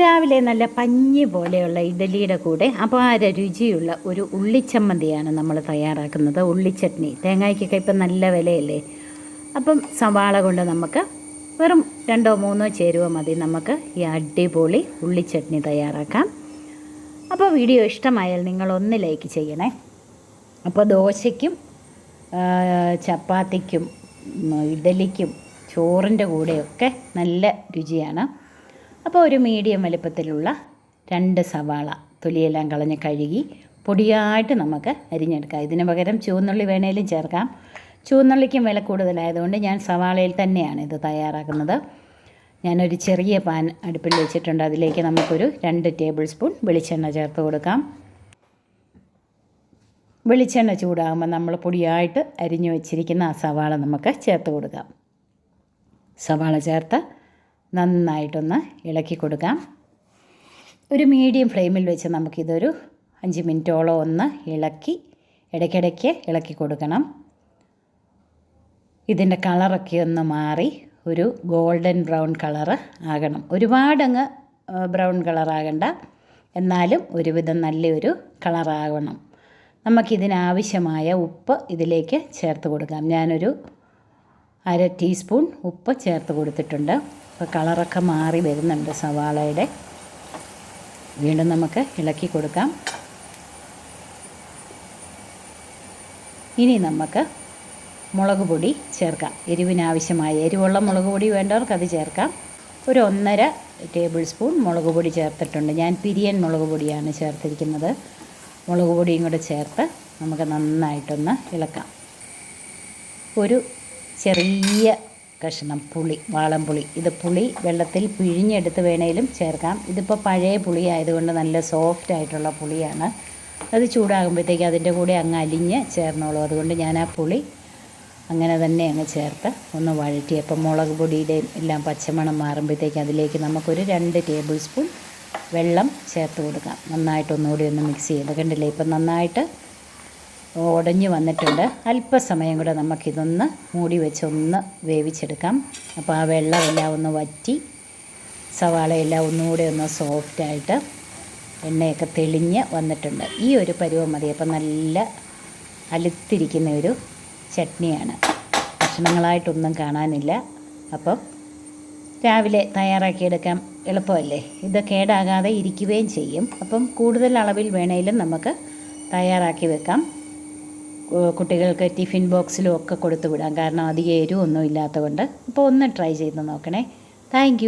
രാവിലെ നല്ല പഞ്ഞി പോലെയുള്ള ഇഡലിയുടെ കൂടെ അപാര രുചിയുള്ള ഒരു ഉള്ളിച്ചമ്മന്തിയാണ് നമ്മൾ തയ്യാറാക്കുന്നത്. ഉള്ളിച്ചട്നി. തേങ്ങയ്ക്കൊക്കെ ഇപ്പം നല്ല വിലയല്ലേ? അപ്പം സവാള കൊണ്ട് നമുക്ക് വെറും രണ്ടോ മൂന്നോ ചേരുവ മതി. നമുക്ക് ഈ അടിപൊളി ഉള്ളിച്ചട്നി തയ്യാറാക്കാം. അപ്പോൾ വീഡിയോ ഇഷ്ടമായാൽ നിങ്ങൾ ഒന്ന് ലൈക്ക് ചെയ്യണേ. അപ്പോൾ ദോശയ്ക്കും ചപ്പാത്തിക്കും ഇഡലിക്കും ചോറിന്റെ കൂടെയൊക്കെ നല്ല രുചിയാണ്. അപ്പോൾ ഒരു മീഡിയം വലുപ്പത്തിലുള്ള രണ്ട് സവാള തൊലിയെല്ലാം കളഞ്ഞ് കഴുകി പൊടിയായിട്ട് നമുക്ക് അരിഞ്ഞെടുക്കാം. ഇതിന് പകരം ചുവന്നുള്ളി വേണേലും ചേർക്കാം. ചുവന്നുള്ളിക്കും വില കൂടുതലായതുകൊണ്ട് ഞാൻ സവാളയിൽ തന്നെയാണ് ഇത് തയ്യാറാക്കുന്നത്. ഞാനൊരു ചെറിയ പാൻ അടുപ്പിൽ വെച്ചിട്ടുണ്ട്. അതിലേക്ക് നമുക്കൊരു രണ്ട് ടേബിൾ സ്പൂൺ വെളിച്ചെണ്ണ ചേർത്ത് കൊടുക്കാം. വെളിച്ചെണ്ണ ചൂടാകുമ്പോൾ നമ്മൾ പൊടിയായിട്ട് അരിഞ്ഞു വെച്ചിരിക്കുന്ന ആ സവാള നമുക്ക് ചേർത്ത് കൊടുക്കാം. സവാള ചേർത്ത് നന്നായിട്ടൊന്ന് ഇളക്കി കൊടുക്കാം. ഒരു മീഡിയം ഫ്ലെയിമിൽ വെച്ച് നമുക്കിതൊരു അഞ്ച് മിനിറ്റോളം ഒന്ന് ഇളക്കി ഇടയ്ക്കിടയ്ക്ക് ഇളക്കി കൊടുക്കണം. ഇതിന്റെ കളറൊക്കെ ഒന്ന് മാറി ഒരു ഗോൾഡൻ ബ്രൗൺ കളറ് ആകണം. ഒരുപാടങ്ങ് ബ്രൗൺ കളറാകണ്ട എന്നാലും ഒരുവിധം നല്ലൊരു കളറാകണം നമുക്കിതിനാവശ്യമായ ഉപ്പ് ഇതിലേക്ക് ചേർത്ത് കൊടുക്കാം. ഞാനൊരു അര ടീസ്പൂൺ ഉപ്പ് ചേർത്ത് കൊടുത്തിട്ടുണ്ട്. അപ്പോൾ കളറൊക്കെ മാറി വരുന്നുണ്ട് സവാളയുടെ. വീണ്ടും നമുക്ക് ഇളക്കി കൊടുക്കാം. ഇനി നമുക്ക് മുളക് പൊടി ചേർക്കാം. എരിവിനാവശ്യമായ എരിവുള്ള മുളക് പൊടി വേണ്ടവർക്ക് അത് ചേർക്കാം. ഒരു ഒന്നര ടേബിൾ സ്പൂൺ മുളക് പൊടി ചേർത്തിട്ടുണ്ട്. ഞാൻ പിരിയൻ മുളക് പൊടിയാണ് ചേർത്തിരിക്കുന്നത്. മുളക് പൊടിയും കൂടെ ചേർത്ത് നമുക്ക് നന്നായിട്ടൊന്ന് ഇളക്കാം. ഒരു ചെറിയ കഷ്ണം പുളി വാളംപുളി. ഇത് പുളി വെള്ളത്തിൽ പിഴിഞ്ഞെടുത്ത് വേണേലും ചേർക്കാം. ഇതിപ്പോൾ പഴയ പുളി ആയതുകൊണ്ട് നല്ല സോഫ്റ്റ് ആയിട്ടുള്ള പുളിയാണ്. അത് ചൂടാകുമ്പോഴത്തേക്ക് അതിന്റെ കൂടെ അങ്ങ് അലിഞ്ഞ് ചേർന്നോളൂ. അതുകൊണ്ട് ഞാൻ ആ പുളി അങ്ങനെ തന്നെ അങ്ങ് ചേർത്ത് ഒന്ന് വഴറ്റി. അപ്പം മുളക് പൊടിയുടെയും എല്ലാം പച്ചമണം മാറുമ്പോഴത്തേക്ക് അതിലേക്ക് നമുക്കൊരു രണ്ട് ടേബിൾ സ്പൂൺ വെള്ളം ചേർത്ത് കൊടുക്കാം. നന്നായിട്ട് ഒന്നുകൂടി ഒന്ന് മിക്സ് ചെയ്ത്. കണ്ടില്ലേ? ഇപ്പം നന്നായിട്ട് ഉടഞ്ഞു വന്നിട്ടുണ്ട്. അല്പസമയം കൂടെ നമുക്കിതൊന്ന് മൂടി വെച്ച് ഒന്ന് വേവിച്ചെടുക്കാം. അപ്പോൾ ആ വെള്ളമെല്ലാം ഒന്ന് വറ്റി സവാളയെല്ലാം ഒന്നുകൂടി ഒന്ന് സോഫ്റ്റായിട്ട് എണ്ണയൊക്കെ തെളിഞ്ഞ് വന്നിട്ടുണ്ട്. ഈ ഒരു പരുവം മതി. അപ്പം നല്ല അലുത്തിരിക്കുന്ന ഒരു ചട്നിയാണ്. ഭക്ഷണങ്ങളായിട്ടൊന്നും കാണാനില്ല. അപ്പം രാവിലെ തയ്യാറാക്കിയെടുക്കാം. എളുപ്പമല്ലേ? ഇത് കേടാകാതെ ഇരിക്കുകയും ചെയ്യും. അപ്പം കൂടുതൽ അളവിൽ വേണേലും നമുക്ക് തയ്യാറാക്കി വെക്കാം. കുട്ടികൾക്ക് ടിഫിൻ ബോക്സിലും ഒക്കെ കൊടുത്തു വിടാം. കാരണം അധികം എരിവൊന്നും ഇല്ലാത്തതുകൊണ്ട്. അപ്പോൾ ഒന്ന് ട്രൈ ചെയ്ത് നോക്കണേ. താങ്ക്